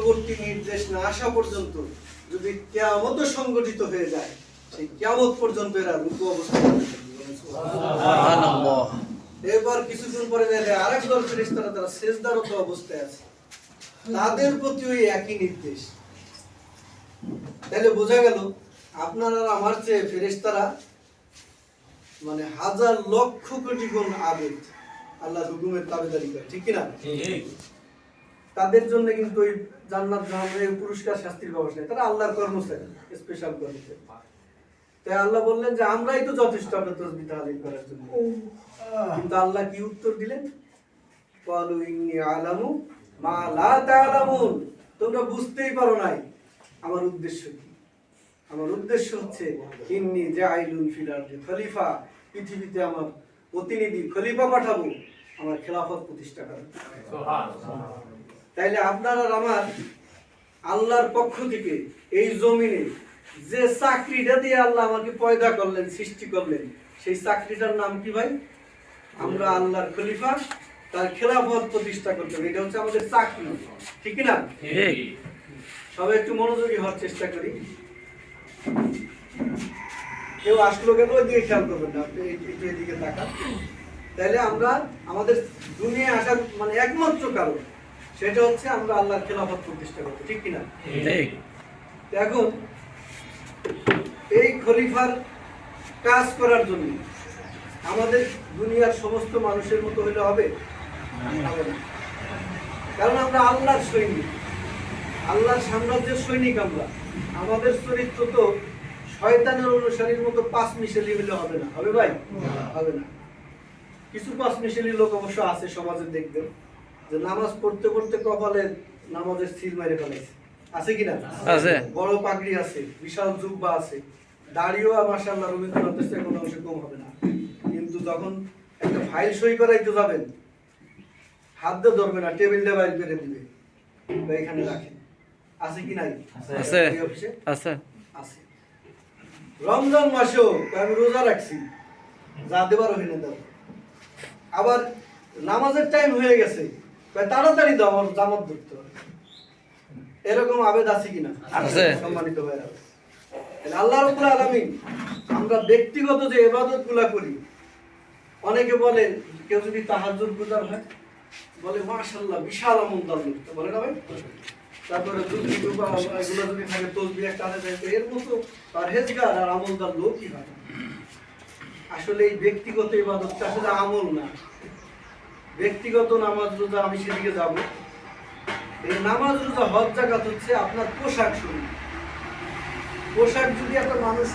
পরবর্তী নির্দেশ না আসা পর্যন্ত যদি কেয়ামত সংগঠিত হয়ে যায় সেই কেয়ামত পর্যন্ত এরা রূপ অবস্থা সুবহানাল্লাহ। এরপর কিছুদিন পরে দেখে আরেক দল ফেরেশতারা তারা সেজদারত অবস্থায় আছে। তাদের প্রতি ওই একই নির্দেশ। তাহলে বোঝা গেল আপনার আর আমার চেয়ে ফেরেশতারা মানে হাজার লক্ষ কোটি গুণ আবেদ আল্লাহ হুকুমের তাবেদারি করে ঠিক কিনা? তাদের জন্য কিন্তু ওই জান্নাত জাহান্নামের পুরস্কার শাস্তির ব্যবস্থা নেই। তারা আল্লাহর কর্মচারী স্পেশাল কর্মচারী। তাই আল্লাহ বললেন যে আমরাই তো যথেষ্ট আপনার তসবি করার জন্য। কিন্তু আল্লাহ কি উত্তর দিলেন? ইন্নী আলামু মা লা তা'লামুন। তোমরা বুঝতেই পারো নাই আমার উদ্দেশ্য কি? আমার উদ্দেশ্য হচ্ছে ইন্নী জাইলুন ফিল আরদি খলিফা। পৃথিবীতে আমার প্রতিনিধি খলিফা পাঠাবো আমার খেলাফত প্রতিষ্ঠা করার তাইলে আপনার আর আমার আল্লাহর পক্ষ থেকে এই জমিনে যে চাকরিটা দিয়ে আল্লাহ আমাকে পয়দা করলেন সৃষ্টি করলেন সেই চাকরিটার নাম কি ভাই? আমরা আল্লাহর খলিফা তার খেলাফত প্রতিষ্ঠা করতে হবে। এটা হচ্ছে আমাদের চাকরি ঠিক না সবাই একটু মনোযোগী হওয়ার চেষ্টা করি। কেউ আসলো কেন? ওই দিকে খেয়াল করবেন না আপনি একটু এদিকে তাকান। তাহলে আমরা আমাদের দুনিয়া আসার মানে একমাত্র কারণ সেটা হচ্ছে আমরা আল্লাহর খেলাফত প্রতিষ্ঠা করতে ঠিক কিনা? ঠিক এখন এই খলিফার কাজ করার জন্য আমাদের দুনিয়ার সমস্ত মানুষের মতো হলে হবে? হবে কারণ আমরা আল্লাহর সৈনিক। আল্লাহর সাম্রাজ্যের সৈনিক আমরা। আমাদের চরিত্র তো শয়তানের অনুসারীর মতো পাঁচ মিশেলি হলে হবে না। হবে ভাই? হবে না। কিছু পাঁচ মিশেলি লোক অবশ্য আছে সমাজে দেখবেন। যে নামাজ পড়তে পড়তে কপালে নামাজের সিল মেরে ফেলাইছে। আছে কিনা? আছে। বড় পাগড়ি আছে বিশাল জুব্বা আছে। দাড়িও মাশাআল্লাহ রবীন্দ্রনাথের চেয়ে কোনো অংশে কম হবে না। কিন্তু যখন একটা ফাইল সই করাইতে যাবেন হাত দিয়ে ধরবে না টেবিলটা বাইর করে দিবে বা এখানে রাখেন। আছে কি নাই? আছে। আছে। আছে। রমজান মাসেও আমি রোজা রাখছি যা দেবার হইলে দাও আবার নামাজের টাইম হয়ে গেছে তাড়াতাড়ি দাও আমার জামাত ধরতে এরকম আবেদ আছে কিনা? আছে। সম্মানিত ভাইরা আল্লাহ রব্বুল আলামিন আমরা ব্যক্তিগত যে ইবাদতগুলা করি অনেকে বলে কেউ যদি তাহাজ্জুদ গুজার হয় বলে মাশাআল্লাহ বিশাল আমল দান বলে না ভাই? তারপরে দুধ রূপা এগুলো যদি থাকে তসবি একটা থাকে এর মতো পারহেজগার আর আমলদার লোকই হয় আসলে এই ব্যক্তিগত ইবাদতটা আসলে আমল না। ব্যক্তিগত নামাজ রোজা, আমি সেদিকে যাব। এই নামাজ রোজা হজ জাকাত হচ্ছে আপনার পোশাক শরীর। পোশাক যদি একটা মানুষ